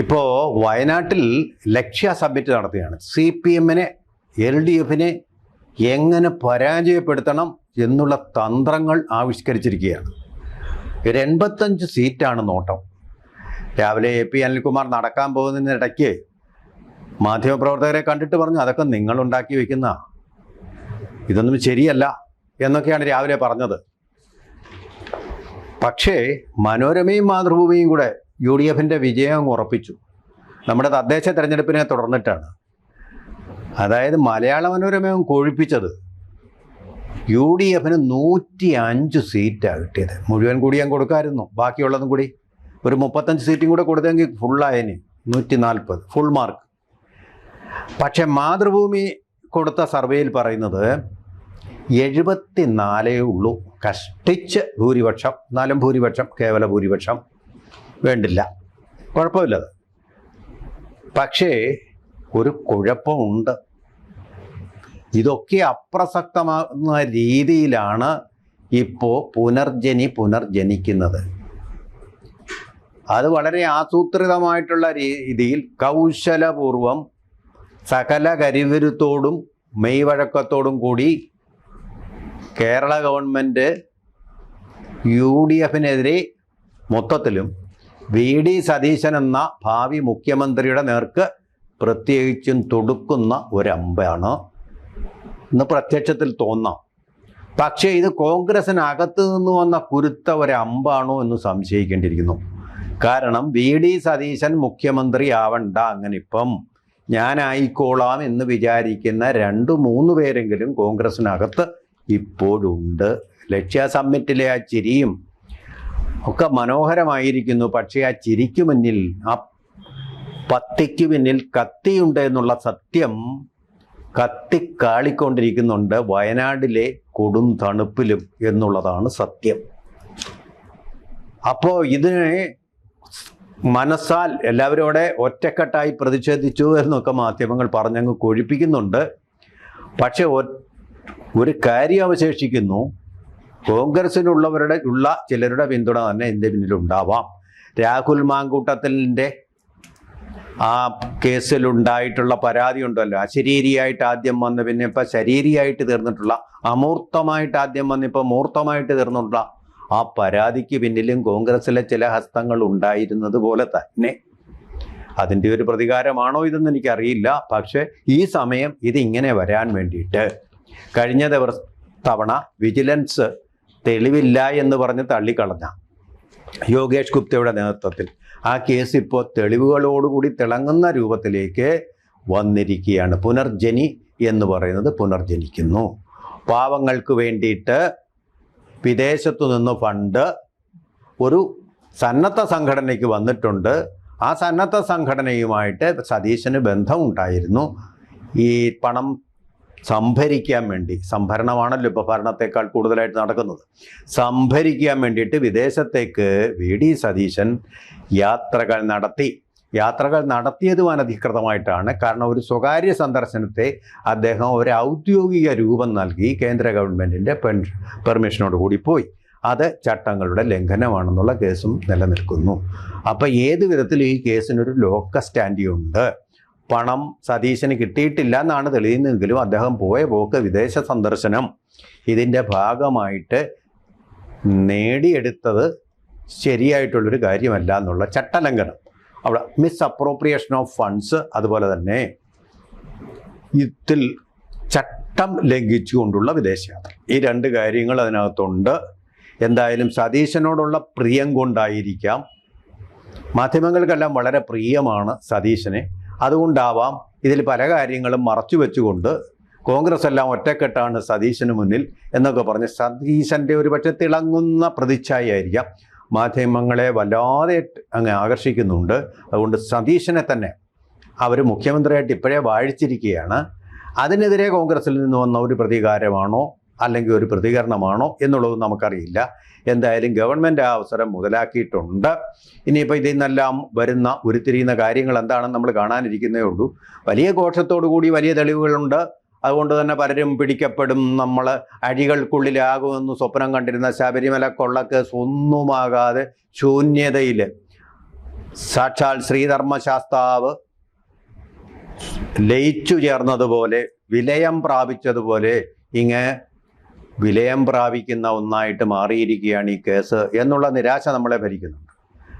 ഇപ്പോൾ വയനാട്ടിൽ ലക്ഷ്യ സബ്മിറ്റ് നടത്തുകയാണ്. സി പി എമ്മിനെ എൽ ഡി എഫിനെ എങ്ങനെ പരാജയപ്പെടുത്തണം എന്നുള്ള തന്ത്രങ്ങൾ ആവിഷ്കരിച്ചിരിക്കുകയാണ്. ഒരു എൺപത്തഞ്ച് സീറ്റാണ് നോട്ടം. രാവിലെ എ പി അനിൽകുമാർ നടക്കാൻ പോകുന്നതിനിടയ്ക്ക് മാധ്യമപ്രവർത്തകരെ കണ്ടിട്ട് പറഞ്ഞു അതൊക്കെ നിങ്ങൾ ഉണ്ടാക്കി വെക്കുന്ന ഇതൊന്നും ശരിയല്ല എന്നൊക്കെയാണ് രാവിലെ പറഞ്ഞത്. പക്ഷേ മനോരമയും മാതൃഭൂമിയും കൂടെ യു ഡി എഫിന്റെ വിജയം ഉറപ്പിച്ചു. നമ്മുടെ തദ്ദേശ തെരഞ്ഞെടുപ്പിനെ തുടർന്നിട്ടാണ്. അതായത് മലയാള മനോരമയും കൊഴിപ്പിച്ചത് യു ഡി എഫിന് നൂറ്റി അഞ്ച് സീറ്റാണ് കിട്ടിയത്. മുഴുവൻ കൂടി ഞാൻ കൊടുക്കാമായിരുന്നു ബാക്കിയുള്ളതും കൂടി ഒരു മുപ്പത്തഞ്ച് സീറ്റും കൂടെ കൊടുത്തെങ്കിൽ ഫുള്ളായതിന് നൂറ്റി നാൽപ്പത് ഫുൾ മാർക്ക് പക്ഷേ മാതൃഭൂമി കൊടുത്ത സർവേയിൽ പറയുന്നത് എഴുപത്തി നാലേ ഉള്ളൂ. കഷ്ടിച്ച് ഭൂരിപക്ഷം എന്നാലും ഭൂരിപക്ഷം കേവല ഭൂരിപക്ഷം. വേണ്ടില്ല. കുഴപ്പമില്ലത് പക്ഷേ ഒരു കുഴപ്പമുണ്ട്. ഇതൊക്കെ അപ്രസക്തമാകുന്ന രീതിയിലാണ് ഇപ്പോൾ പുനർജനി പുനർജനിക്കുന്നത്. അത് വളരെ ആസൂത്രിതമായിട്ടുള്ള രീതിയിൽ കൗശലപൂർവം സകല കരിവിരുത്തോടും മെയ്വഴക്കത്തോടും കൂടി കേരള ഗവൺമെന്റ് യു ഡി എഫിനെതിരെ മൊത്തത്തിലും വി ഡി സതീശൻ എന്ന ഭാവി മുഖ്യമന്ത്രിയുടെ നേർക്ക് പ്രത്യേകിച്ചും തൊടുക്കുന്ന ഒരമ്പാണ് എന്ന് പ്രത്യക്ഷത്തിൽ തോന്നാം. പക്ഷേ ഇത് കോൺഗ്രസിനകത്ത് നിന്ന് വന്ന കുരുത്ത ഒരമ്പാണോ എന്ന് സംശയിക്കേണ്ടിയിരിക്കുന്നു. കാരണം വി ഡി സതീശൻ മുഖ്യമന്ത്രി ആവണ്ട അങ്ങനെ ഇപ്പം ഞാനായിക്കോളാം എന്ന് വിചാരിക്കുന്ന രണ്ട് മൂന്ന് പേരെങ്കിലും കോൺഗ്രസിനകത്ത് ഇപ്പോഴുണ്ട്. ലക്ഷ്യ സമ്മിറ്റിലെ ആ ചിരിയും ഒക്കെ മനോഹരമായിരിക്കുന്നു പക്ഷേ ആ ചിരിക്ക് മുന്നിൽ ആ പത്തിക്ക് പിന്നിൽ കത്തിയുണ്ട് എന്നുള്ള സത്യം കത്തിക്കാളിക്കൊണ്ടിരിക്കുന്നുണ്ട്. വയനാടിലെ കൊടും തണുപ്പിലും എന്നുള്ളതാണ് സത്യം. അപ്പോൾ ഇതിനെ മനസ്സാൽ എല്ലാവരും അവിടെ ഒറ്റക്കെട്ടായി പ്രതിഷേധിച്ചു എന്നൊക്കെ മാധ്യമങ്ങൾ പറഞ്ഞങ്ങ് കൊഴിപ്പിക്കുന്നുണ്ട്. പക്ഷെ ഒരു കാര്യം അവശേഷിക്കുന്നു. കോൺഗ്രസിനുള്ളവരുടെ ഉള്ള ചിലരുടെ പിന്തുണ തന്നെ ഇതിന്റെ പിന്നിലുണ്ടാവാം. രാഹുൽ മാങ്കൂട്ടത്തിന്റെ ആ കേസിലുണ്ടായിട്ടുള്ള പരാതി ഉണ്ടല്ലോ അശരീരിയായിട്ട് ആദ്യം വന്ന് പിന്നെ ഇപ്പം ശരീരിയായിട്ട് തീർന്നിട്ടുള്ള അമൂർത്തമായിട്ട് ആദ്യം വന്ന് ഇപ്പം മൂർത്തമായിട്ട് തീർന്നിട്ടുള്ള ആ പരാതിക്ക് പിന്നിലും കോൺഗ്രസിലെ ചില ഹസ്തങ്ങൾ ഉണ്ടായിരുന്നത് പോലെ തന്നെ. അതിന്റെ ഒരു പ്രതികാരമാണോ ഇതെന്ന് എനിക്കറിയില്ല. പക്ഷേ ഈ സമയം ഇതിങ്ങനെ വരാൻ വേണ്ടിയിട്ട് കഴിഞ്ഞ ദിവസം തവണ വിജിലൻസ് തെളിവില്ല എന്ന് പറഞ്ഞ് തള്ളിക്കളഞ്ഞ യോഗേഷ് ഗുപ്തയുടെ നേതൃത്വത്തിൽ ആ കേസ് ഇപ്പോൾ തെളിവുകളോടുകൂടി തിളങ്ങുന്ന രൂപത്തിലേക്ക് വന്നിരിക്കുകയാണ്. പുനർജനി എന്ന് പറയുന്നത് പുനർജനിക്കുന്നു. പാവങ്ങൾക്ക് വേണ്ടിയിട്ട് വിദേശത്തു നിന്ന് ഫണ്ട് ഒരു സന്നദ്ധ സംഘടനയ്ക്ക് വന്നിട്ടുണ്ട്. ആ സന്നദ്ധ സംഘടനയുമായിട്ട് സതീശന് ബന്ധമുണ്ടായിരുന്നു. ഈ പണം സംഭരിക്കാൻ വേണ്ടി സംഭരണമാണല്ലോ ഇപ്പോൾ ഭരണത്തെക്കാൾ കൂടുതലായിട്ട് നടക്കുന്നത്. സംഭരിക്കാൻ വേണ്ടിയിട്ട് വിദേശത്തേക്ക് വി. ഡി. സതീശൻ യാത്രകൾ നടത്തി. യാത്രകൾ നടത്തിയതും അനധികൃതമായിട്ടാണ്. കാരണം ഒരു സ്വകാര്യ സന്ദർശനത്തെ അദ്ദേഹം ഒരു ഔദ്യോഗിക രൂപം നൽകി കേന്ദ്ര ഗവൺമെന്റിന്റെ പെൻ പെർമിഷനോട് കൂടി പോയി. അത് ചട്ടങ്ങളുടെ ലംഘനമാണെന്നുള്ള കേസും നിലനിൽക്കുന്നു. അപ്പോൾ ഏത് വിധത്തിലും ഈ കേസിനൊരു ലോക്ക സ്റ്റാൻഡി ഉണ്ട് പണം സതീശന് കിട്ടിയിട്ടില്ല എന്നാണ് തെളിയുന്നതെങ്കിലും അദ്ദേഹം പോയ പോക്ക് വിദേശ സന്ദർശനം. ഇതിന്റെ ഭാഗമായിട്ട് നേടിയെടുത്തത് ശരിയായിട്ടുള്ളൊരു കാര്യമല്ല എന്നുള്ള ചട്ടലംഘനം. അവിടെ മിസ് അപ്രോപ്രിയേഷൻ ഓഫ് ഫണ്ട്സ് അതുപോലെ തന്നെ ഇതിൽ ചട്ടം ലംഘിച്ചുകൊണ്ടുള്ള വിദേശയാത്ര. ഈ രണ്ട് കാര്യങ്ങൾ അതിനകത്തുണ്ട്. എന്തായാലും സതീശനോടുള്ള പ്രിയം കൊണ്ടായിരിക്കാം. മാധ്യമങ്ങൾക്കെല്ലാം വളരെ പ്രിയമാണ് സതീശനെ. അതുകൊണ്ടാവാം ഇതിൽ പല കാര്യങ്ങളും മറച്ചു വെച്ചുകൊണ്ട് കോൺഗ്രസ് എല്ലാം ഒറ്റക്കെട്ടാണ് സതീശന് മുന്നിൽ എന്നൊക്കെ പറഞ്ഞ് സതീശന്റെ ഒരു പക്ഷെ തിളങ്ങുന്ന പ്രതിച്ഛായായിരിക്കാം മാധ്യമങ്ങളെ വല്ലാതെ അങ്ങ് ആകർഷിക്കുന്നുണ്ട്. അതുകൊണ്ട് സതീശനെ തന്നെ അവർ മുഖ്യമന്ത്രിയായിട്ട് ഇപ്പോഴേ വാഴിച്ചിരിക്കുകയാണ്. അതിനെതിരെ കോൺഗ്രസിൽ നിന്ന് വന്ന ഒരു പ്രതികാരമാണോ അല്ലെങ്കിൽ ഒരു പ്രതികരണമാണോ എന്നുള്ളത് നമുക്കറിയില്ല. എന്തായാലും ഗവൺമെന്റ് ആ അവസരം മുതലാക്കിയിട്ടുണ്ട്. ഇനിയിപ്പോൾ ഇതിൽ നിന്നെല്ലാം വരുന്ന ഉരുത്തിരിയുന്ന കാര്യങ്ങൾ എന്താണെന്ന് നമ്മൾ കാണാനിരിക്കുന്നേ ഉള്ളൂ. വലിയ ഘോഷത്തോടു കൂടി വലിയ തെളിവുകളുണ്ട്. അതുകൊണ്ട് തന്നെ പലരും പിടിക്കപ്പെടും. നമ്മൾ അഴികൾക്കുള്ളിലാകുമെന്ന് സ്വപ്നം കണ്ടിരുന്ന ശബരിമല കൊള്ളക്കേസ് ഒന്നുമാകാതെ ശൂന്യതയിൽ സാക്ഷാൽ ശ്രീധർമ്മശാസ്താവ് ലയിച്ചു ചേർന്നതുപോലെ വിലയം പ്രാപിച്ചതുപോലെ ഇങ്ങ് വിലയം പ്രാപിക്കുന്ന ഒന്നായിട്ട് മാറിയിരിക്കുകയാണ് ഈ കേസ് എന്നുള്ള നിരാശ നമ്മളെ ഭരിക്കുന്നുണ്ട്.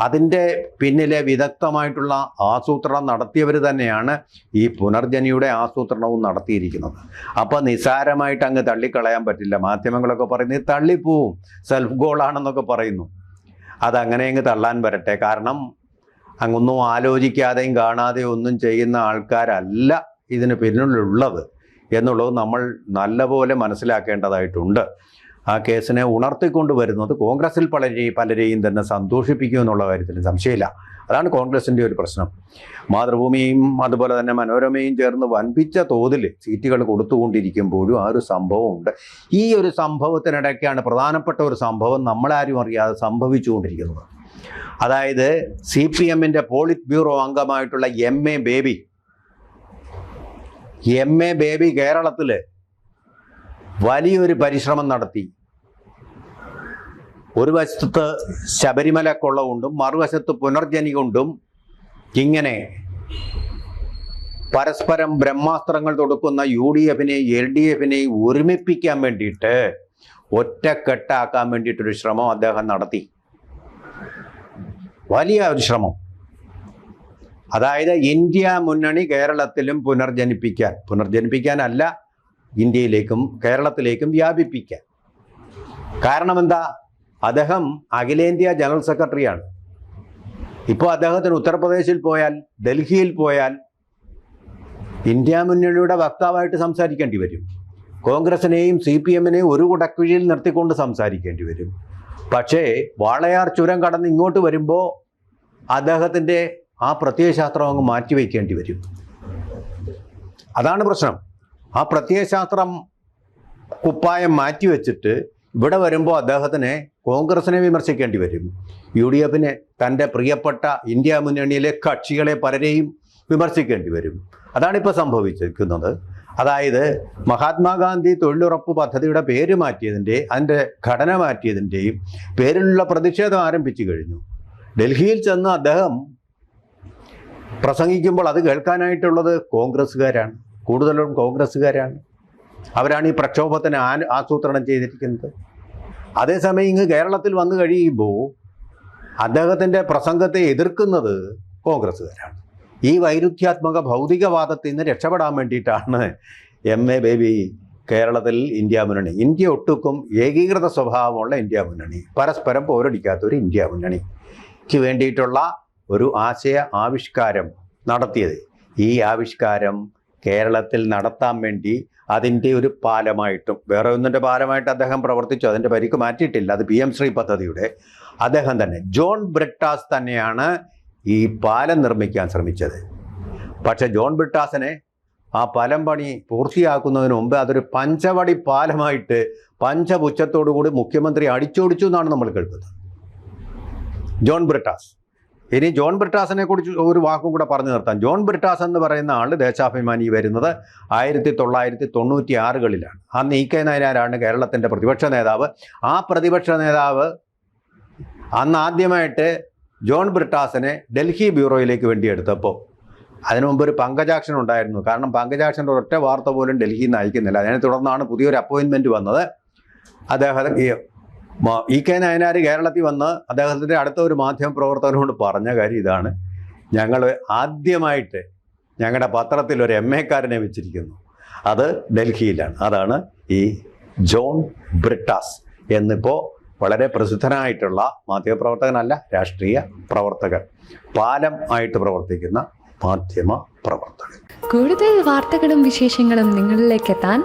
അതിന്റെ പിന്നിലെ വിദഗ്ധമായിട്ടുള്ള ആസൂത്രണം നടത്തിയവർ തന്നെയാണ് ഈ പുനർജനിയുടെ ആസൂത്രണവും നടത്തിയിരിക്കുന്നത്. അപ്പോൾ നിസാരമായിട്ട് അങ്ങ് തള്ളിക്കളയാൻ പറ്റില്ല. മാധ്യമങ്ങളൊക്കെ പറയുന്നത് "ഇത് തള്ളിപ്പോവും. സെൽഫ് ഗോളാണെന്നൊക്കെ പറയുന്നു. അതങ്ങനെ അങ്ങ് തള്ളാൻ വരട്ടെ. കാരണം അങ്ങൊന്നും ആലോചിക്കാതെയും കാണാതെയും ഒന്നും ചെയ്യുന്ന ആൾക്കാരല്ല ഇതിന് പിന്നിലുള്ളത്. എന്നുള്ളത് നമ്മൾ നല്ലപോലെ മനസ്സിലാക്കേണ്ടതായിട്ടുണ്ട്. ആ കേസിനെ ഉണർത്തിക്കൊണ്ട് വരുന്നത് കോൺഗ്രസിൽ പലരെയും പലരെയും തന്നെ സന്തോഷിപ്പിക്കും എന്നുള്ള കാര്യത്തിൽ സംശയമില്ല. അതാണ് കോൺഗ്രസിന്റെ ഒരു പ്രശ്നം. മാതൃഭൂമിയും അതുപോലെ തന്നെ മനോരമയും ചേർന്ന് വൻപിച്ച തോതിൽ സീറ്റുകൾ കൊടുത്തുകൊണ്ടിരിക്കുമ്പോഴും ആ ഒരു സംഭവമുണ്ട് ഈ ഒരു സംഭവത്തിനിടയ്ക്കാണ് പ്രധാനപ്പെട്ട ഒരു സംഭവം നമ്മളാരും അറിയാതെ സംഭവിച്ചുകൊണ്ടിരിക്കുന്നത്. അതായത് സി പി എമ്മിന്റെ polit bureau അംഗമായിട്ടുള്ള M A Baby M A Baby കേരളത്തിൽ വലിയൊരു പരിശ്രമം നടത്തി. ഒരു വശത്ത് ശബരിമല കൊള്ള കൊണ്ടും മറുവശത്ത് പുനർജനി കൊണ്ടും ഇങ്ങനെ പരസ്പരം ബ്രഹ്മാസ്ത്രങ്ങൾ തൊടുക്കുന്ന യു ഡി എഫിനെയും എൽ ഡി എഫിനെയും ഒരുമിപ്പിക്കാൻ വേണ്ടിയിട്ട് ഒറ്റക്കെട്ടാക്കാൻ വേണ്ടിയിട്ടൊരു ശ്രമം അദ്ദേഹം നടത്തി. വലിയ ഒരു ശ്രമം. അതായത് ഇന്ത്യ മുന്നണി കേരളത്തിലും പുനർജനിപ്പിക്കാൻ പുനർജനിപ്പിക്കാനല്ല ഇന്ത്യയിലേക്കും കേരളത്തിലേക്കും വ്യാപിപ്പിക്കാൻ. കാരണം എന്താ അദ്ദേഹം അഖിലേന്ത്യാ ജനറൽ സെക്രട്ടറിയാണ്. ഇപ്പോൾ അദ്ദേഹത്തിന് ഉത്തർപ്രദേശിൽ പോയാൽ ഡൽഹിയിൽ പോയാൽ ഇന്ത്യ മുന്നണിയുടെ വക്താവായിട്ട് സംസാരിക്കേണ്ടി വരും. കോൺഗ്രസിനെയും സി പി എമ്മിനെയും ഒരു കുടക്കുഴിയിൽ നിർത്തിക്കൊണ്ട് സംസാരിക്കേണ്ടി വരും. പക്ഷേ വാളയാർ ചുരം കടന്ന് ഇങ്ങോട്ട് വരുമ്പോൾ അദ്ദേഹത്തിന്റെ ആ പ്രത്യയശാസ്ത്രം അങ്ങ് മാറ്റിവെക്കേണ്ടി വരും. അതാണ് പ്രശ്നം. ആ പ്രത്യയശാസ്ത്രം കുപ്പായം മാറ്റിവെച്ചിട്ട് ഇവിടെ വരുമ്പോൾ അദ്ദേഹത്തിന് കോൺഗ്രസിനെ വിമർശിക്കേണ്ടി വരും. യു ഡി എഫിനെ തന്റെ പ്രിയപ്പെട്ട ഇന്ത്യ മുന്നണിയിലെ കക്ഷികളെ പലരെയും വിമർശിക്കേണ്ടി വരും. അതാണിപ്പോൾ സംഭവിച്ചിരിക്കുന്നത്. അതായത് മഹാത്മാഗാന്ധി തൊഴിലുറപ്പ് പദ്ധതിയുടെ പേര് മാറ്റിയതിന്റെ അതിന്റെ ഘടന മാറ്റിയതിന്റെയും പേരിലുള്ള പ്രതിഷേധം ആരംഭിച്ചു കഴിഞ്ഞു. ഡൽഹിയിൽ ചെന്ന് അദ്ദേഹം പ്രസംഗിക്കുമ്പോൾ അത് കേൾക്കാനായിട്ടുള്ളത് കോൺഗ്രസ്സുകാരാണ്. കൂടുതലും കോൺഗ്രസ്സുകാരാണ്. അവരാണ് ഈ പ്രക്ഷോഭത്തിന് ആ ആസൂത്രണം ചെയ്തിരിക്കുന്നത്. അതേസമയം ഇങ്ങ് കേരളത്തിൽ വന്നു കഴിയുമ്പോൾ അദ്ദേഹത്തിന്റെ പ്രസംഗത്തെ എതിർക്കുന്നത് കോൺഗ്രസ്സുകാരാണ്. ഈ വൈരുദ്ധ്യാത്മക ഭൗതികവാദത്തിൽ നിന്ന് രക്ഷപ്പെടാൻ വേണ്ടിയിട്ടാണ് എം എ ബേബി കേരളത്തിൽ ഇന്ത്യ മുന്നണി. ഇന്ത്യ ഒട്ടുക്കും ഏകീകൃത സ്വഭാവമുള്ള ഇന്ത്യ മുന്നണി. പരസ്പരം പോരടിക്കാത്തൊരു ഇന്ത്യ മുന്നണിക്ക് വേണ്ടിയിട്ടുള്ള ഒരു ആശയ ആവിഷ്കാരം നടത്തിയത്. ഈ ആവിഷ്കാരം കേരളത്തിൽ നടത്താൻ വേണ്ടി അതിന്റെ ഒരു പാലമായിട്ടും വേറെ ഒന്നിന്റെ പാലമായിട്ട് അദ്ദേഹം പ്രവർത്തിച്ചു. അതിന്റെ പരിക്ക് മാറ്റിയിട്ടില്ല. അത് പി എം ശ്രീ പദ്ധതിയുടെ. അദ്ദേഹം തന്നെ ജോൺ ബ്രിട്ടാസ് തന്നെയാണ് ഈ പാലം നിർമ്മിക്കാൻ ശ്രമിച്ചത്. പക്ഷേ ജോൺ ബ്രിട്ടാസിനെ ആ പാലം പണി പൂർത്തിയാക്കുന്നതിന് മുമ്പ് അതൊരു പഞ്ചവടി പാലമായിട്ട് പഞ്ചപുച്ഛത്തോടു കൂടി മുഖ്യമന്ത്രി അടിച്ചോടിച്ചു എന്നാണ് നമ്മൾ കേൾക്കുന്നത്. ജോൺ ബ്രിട്ടാസ്. ഇനി ജോൺ ബ്രിട്ടാസിനെ കുറിച്ച് ഒരു വാക്കും കൂടെ പറഞ്ഞു നിർത്താം. ജോൺ ബ്രിട്ടാസ് എന്ന് പറയുന്ന ആൾ ദേശാഭിമാനി വരുന്നത് ആയിരത്തി തൊള്ളായിരത്തി തൊണ്ണൂറ്റി ആറുകളിലാണ് അന്ന് ഇ കെ നായനാരാണ് കേരളത്തിന്റെ പ്രതിപക്ഷ നേതാവ്. ആ പ്രതിപക്ഷ നേതാവ് അന്ന് ആദ്യമായിട്ട് ജോൺ ബ്രിട്ടാസിനെ ഡൽഹി ബ്യൂറോയിലേക്ക് വേണ്ടി എടുത്തപ്പോൾ അതിനു മുമ്പ് ഒരു പങ്കജാക്ഷൻ ഉണ്ടായിരുന്നു. കാരണം പങ്കജാക്ഷന്റെ ഒറ്റ വാർത്ത പോലും ഡൽഹിയിൽ നിന്ന് അയക്കുന്നില്ല. അതിനെ തുടർന്നാണ് പുതിയൊരു അപ്പോയിൻമെന്റ് വന്നത്. അദ്ദേഹം ഇ കെ നയനാർ കേരളത്തിൽ വന്ന് അദ്ദേഹത്തിന്റെ അടുത്ത ഒരു മാധ്യമ പ്രവർത്തകനോട് പറഞ്ഞ കാര്യം ഇതാണ്. ഞങ്ങൾ ആദ്യമായിട്ട് ഞങ്ങളുടെ പത്രത്തിൽ ഒരു എം എക്കാരനെ വെച്ചിരിക്കുന്നു. അത് ഡൽഹിയിലാണ്. അതാണ് ഈ ജോൺ ബ്രിട്ടാസ് എന്നിപ്പോൾ വളരെ പ്രസിദ്ധനായിട്ടുള്ള മാധ്യമപ്രവർത്തകനല്ല രാഷ്ട്രീയ പ്രവർത്തകൻ. പാലം ആയിട്ട് പ്രവർത്തിക്കുന്ന മാധ്യമ പ്രവർത്തകൻ. കൂടുതൽ വാർത്തകളും വിശേഷങ്ങളും നിങ്ങളിലേക്ക് എത്താൻ